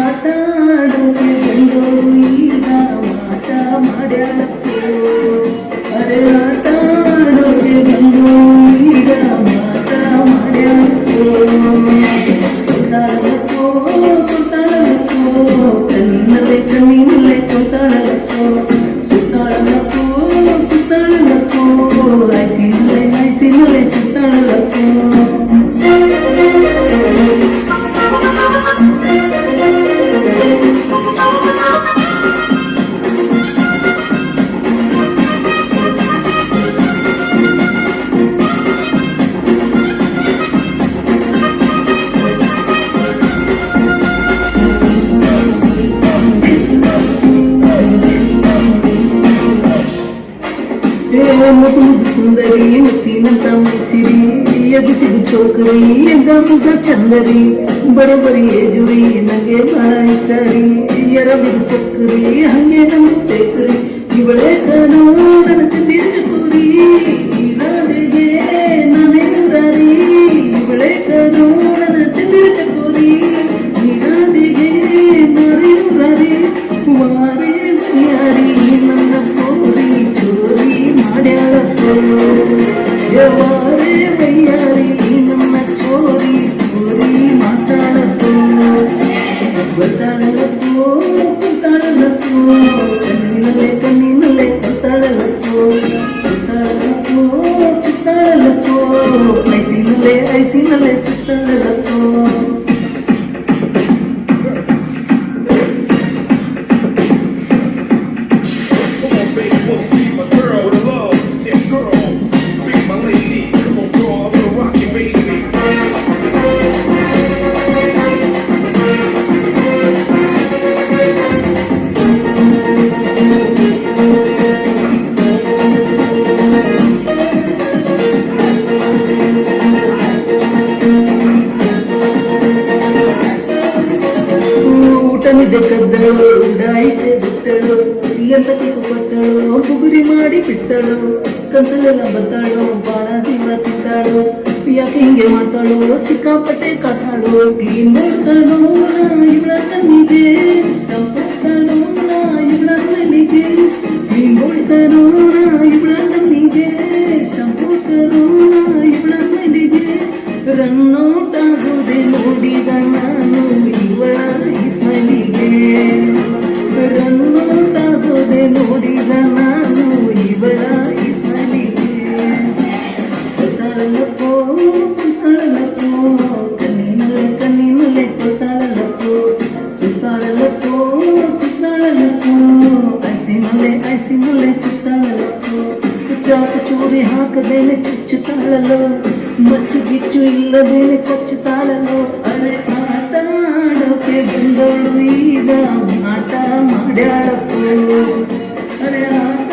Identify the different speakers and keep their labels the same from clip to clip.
Speaker 1: ಆಟ ಆಡೋಕೆ ಬಂದೋರು ಈಗ ಆಟ ಮಾಡ್ಯಾಳಕ್ಕೋ ಅರೆ ಆಟ ಸುಂದರಿ ಮುತ್ತಿನಂತ ಮೈಸಿರಿ ಎಗುಸಿದು ಚೌಕರಿ ಎಗ ಮುಗ ಚಂದರಿ ಬರೋಬರಿ ಏಜುರಿ ನಂಗೆ ಬಹಳ ಇಷ್ಟ ರೀ ಎರಬಿದು ಸಕ್ಕರಿ ಹಂಗೆ ನಮ್ಮ ಇವಳೆ ಕಾನು ನನ್ನ ಚಂದಿರ ಚಕೋರಿ
Speaker 2: I see the lights, I see the lights, I see the
Speaker 1: lights. ನಿದ್ದೆ ಕದ್ದಳು ಉಡಾಯಿಸಿ ಬಿಟ್ಟಳು ಎಂತಕ್ಕೆ ಕೊಟ್ಟಳು ಬುಗುರಿ ಮಾಡಿ ಬಿಟ್ಟಳು, ಕನ್ಸಲೆಲ್ಲ ಬತ್ತಾಳು ಬಾಳ ಜೀವ ತಿಂತಾಳು ಯಾಕೆ ಹಿಂಗೆ ಮಾಡ್ತಾಳು, ಸಿಕ್ಕಾಪಟ್ಟೆ ಕಾತಾಳು ಕ್ಲೀನ್ ಮಾಡ್ತಾಳು ಇವಳ ಕಣ್ಣಿಗೆ ಇಷ್ಟಪಡ್ತಾಳು ಇವಳ ಕಣ್ಣಿಗೆ ಐಸಿನಲ್ಲೇ ಸುತ್ತಾಳಲು ಚಾಕು ಚೂರಿ ಹಾಕದೇನೆ ಚುಚ್ಚುತ್ತಾಳಲು ಮಚ್ಚು ಗಿಚ್ಚು ಇಲ್ಲದೇನೆ ಕಚ್ಚುತ್ತಾಳಲು ಅರೆ ಆಟ ಆಡೋಕೆ ಬಂದವಳು ಈಗ ಆಟ ಮಾಡ್ಯಾಳಕ್ಕೋ ಅರೆ ಆಟ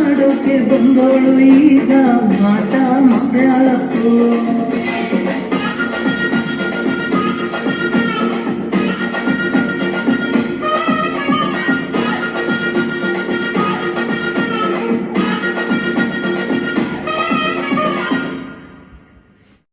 Speaker 1: ಆಡೋಕೆ ಬಂದವಳು ಈಗ ಆಟ ಮಾಡ್ಯಾಳಕ್ಕೋ